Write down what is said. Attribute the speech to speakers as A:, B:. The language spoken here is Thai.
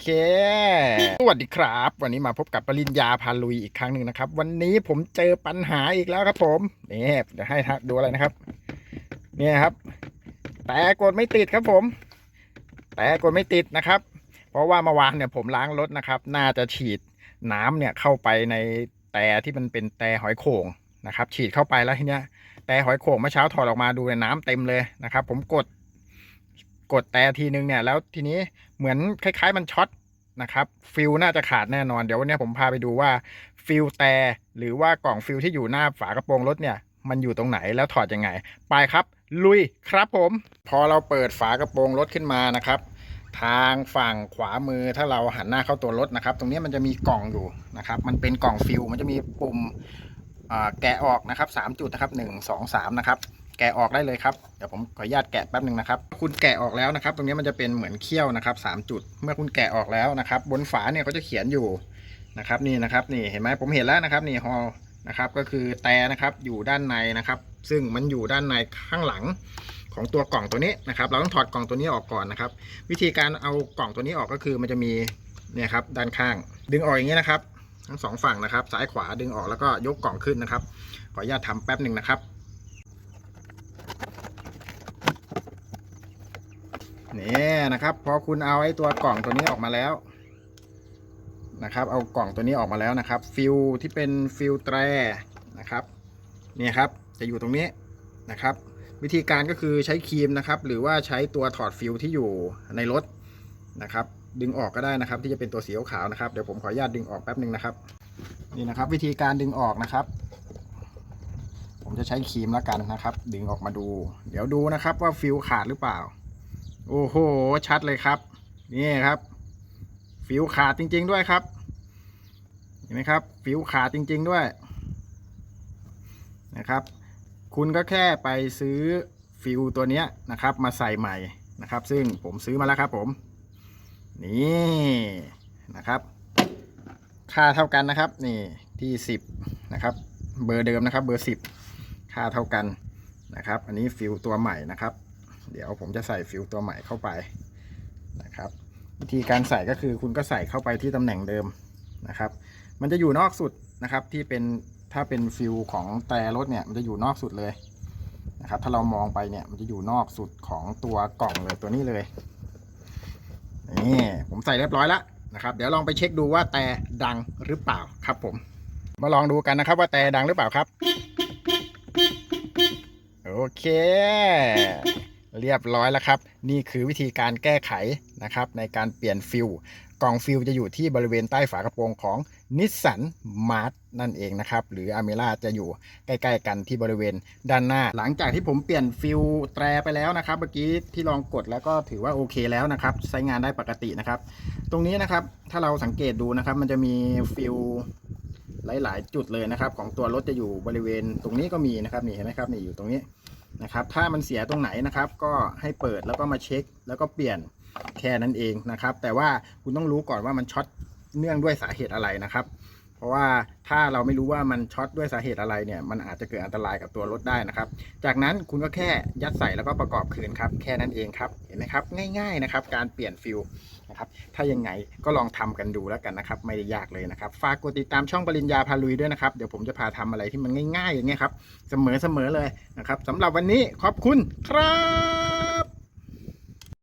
A: เค สวัสดีครับ วันนี้มาพบกับปริญญาพาลุยอีกครั้งหนึ่งนะครับ วันนี้ผมเจอปัญหาอีกแล้วครับผมนี่เดี๋ยวให้ดูอะไรนะครับ เนี่ยครับ แต่กดไม่ติดครับผม แต่กดไม่ติดนะครับ เพราะว่าเมื่อวานเนี่ยผมล้างรถนะครับ น่าจะฉีดน้ำเนี่ยเข้าไปในแต่ที่มันเป็นแต่หอยโข่งนะครับ ฉีดเข้าไปแล้วทีเนี้ยแต่หอยโข่งเมื่อเช้าถอดออกมาดูในยน้ำเต็มเลยนะครับ ผมกด กดแต่ทีนึงเนี่ยแล้วทีนี้เหมือนคล้าย ๆ มันช็อตนะครับฟิลน่าจะขาดแน่นอนเดี๋ยววันนี้ผมพาไปดูว่าฟิลแต่หรือว่ากล่องฟิลที่อยู่หน้าฝากระโปรงรถเนี่ย มันอยู่ตรงไหนแล้วถอดยังไง ไปครับ ลุยครับผม พอเราเปิดฝากระโปรงรถขึ้นมานะครับ ทางฝั่งขวามือถ้าเราหันหน้าเข้าตัวรถนะครับ ตรงนี้มันจะมีกล่องอยู่นะครับ มันเป็นกล่องฟิลมันจะมีปุ่มแกะออกนะครับสามจุดนะครับหนึ่งสองสามนะครับ แกะออกได้เลยครับ เดี๋ยวผมขออนุญาตแกะแป๊บหนึ่งนะครับ คุณแกะออกแล้วนะครับ ตรงนี้มันจะเป็นเหมือนเขี้ยวนะครับสามจุด เมื่อคุณแกะออกแล้วนะครับ บนฝาเนี่ยเขาจะเขียนอยู่นะครับนี่นะครับนี่เห็นไหมผมเห็นแล้วนะครับนี่ฮอลนะครับก็คือแต่นะครับอยู่ด้านในนะครับ ซึ่งมันอยู่ด้านในข้างหลังของตัวกล่องตัวนี้นะครับ เราต้องถอดกล่องตัวนี้ออกก่อนนะครับ วิธีการเอากล่องตัวนี้ออกก็คือมันจะมีเนี่ยครับด้านข้าง ดึงออกอย่างนี้นะครับ ทั้งสองฝั่งนะครับ ซ้ายขวาดึงออกแล้วก็ยกกล่องขึ้นนะครับขออนุญาตทำแป๊บหนึ่งนะครับ นี่นะครับพอคุณเอาไอ้ตัวกล่องตัวนี้ออกมาแล้วนะครับ เอากล่องตัวนี้ออกมาแล้วนะครับ ฟิลที่เป็นฟิลแตรนะครับนี่ครับจะอยู่ตรงนี้นะครับ วิธีการก็คือใช้ครีมนะครับ หรือว่าใช้ตัวถอดฟิลที่อยู่ในรถนะครับ ดึงออกก็ได้นะครับ ที่จะเป็นตัวสีขาวนะครับเดี๋ยวผมขออนุญาตดึงออกแป๊บหนึ่งนะครับ นี่นะครับ วิธีการดึงออกนะครับ ผมจะใช้ครีมแล้วกันนะครับ ดึงออกมาดู เดี๋ยวดูนะครับว่าฟิลขาดหรือเปล่า โอ้โห ชัดเลยครับ นี่ครับ ฟิวขาดจริง ๆ ด้วยครับ เห็นไหมครับ ฟิวขาดจริง ๆ ด้วย นะครับ คุณก็แค่ไปซื้อฟิวตัวเนี้ยนะครับ มาใส่ใหม่นะครับ ซึ่งผมซื้อมาแล้วครับผม นี่นะครับ ค่าเท่ากันนะครับ นี่ที่สิบนะครับ เบอร์เดิมนะครับ เบอร์สิบค่าเท่ากันนะครับ อันนี้ฟิวตัวใหม่นะครับ เดี๋ยวผมจะใส่ฟิวตัวใหม่เข้าไปนะครับ วิธีการใส่ก็คือคุณก็ใส่เข้าไปที่ตำแหน่งเดิมนะครับ มันจะอยู่นอกสุดนะครับที่เป็นถ้าเป็นฟิวของแต่รถเนี่ยมันจะอยู่นอกสุดเลยนะครับ ถ้าเรามองไปเนี่ยมันจะอยู่นอกสุดของตัวกล่องเลยตัวนี้เลยนี่ผมใส่เรียบร้อยแล้วนะครับ เดี๋ยวลองไปเช็คดูว่าแต่ดังหรือเปล่าครับผม มาลองดูกันนะครับว่าแต่ดังหรือเปล่าครับ โอเค เรียบร้อยแล้วครับ นี่คือวิธีการแก้ไขนะครับในการเปลี่ยนฟิลกล่องฟิลจะอยู่ที่บริเวณใต้ฝากระโปรงของนิสสันมาร์นั่นเองนะครับ หรืออเมร่าจะอยู่ใกล้ๆกันที่บริเวณด้านหน้า หลังจากที่ผมเปลี่ยนฟิลแตรไปแล้วนะครับเมื่อกี้ที่ลองกดแล้วก็ถือว่าโอเคแล้วนะครับ ใช้งานได้ปกตินะครับ ตรงนี้นะครับถ้าเราสังเกตดูนะครับ มันจะมีฟิลหลาย ๆ จุดเลยนะครับ ของตัวรถจะอยู่บริเวณตรงนี้ก็มีนะครับนี่เห็นไหมครับนี่อยู่ตรงนี้ นะครับ ถ้ามันเสียตรงไหนนะครับ ก็ให้เปิดแล้วก็มาเช็ค แล้วก็เปลี่ยนแค่นั้นเองนะครับ แต่ว่าคุณต้องรู้ก่อนว่ามันช็อตเนื่องด้วยสาเหตุอะไรนะครับ เพราะว่าถ้าเราไม่รู้ว่ามันช็อตด้วยสาเหตุอะไรเนี่ย มันอาจจะเกิดอันตรายกับตัวรถได้นะครับ จากนั้นคุณก็แค่ยัดใส่แล้วก็ประกอบคืนครับ แค่นั้นเองครับ เห็นไหมครับ ง่ายๆนะครับ การเปลี่ยนฟิลนะครับ ถ้ายังไงก็ลองทำกันดูแล้วกันนะครับ ไม่ได้ยากเลยนะครับ ฝากกดติดตามช่องปริญญาพาลุยด้วยนะครับ เดี๋ยวผมจะพาทำอะไรที่มันง่ายๆอย่างเงี้ยครับ เสมอๆเลยนะครับสำหรับวันนี้ขอบคุณครับ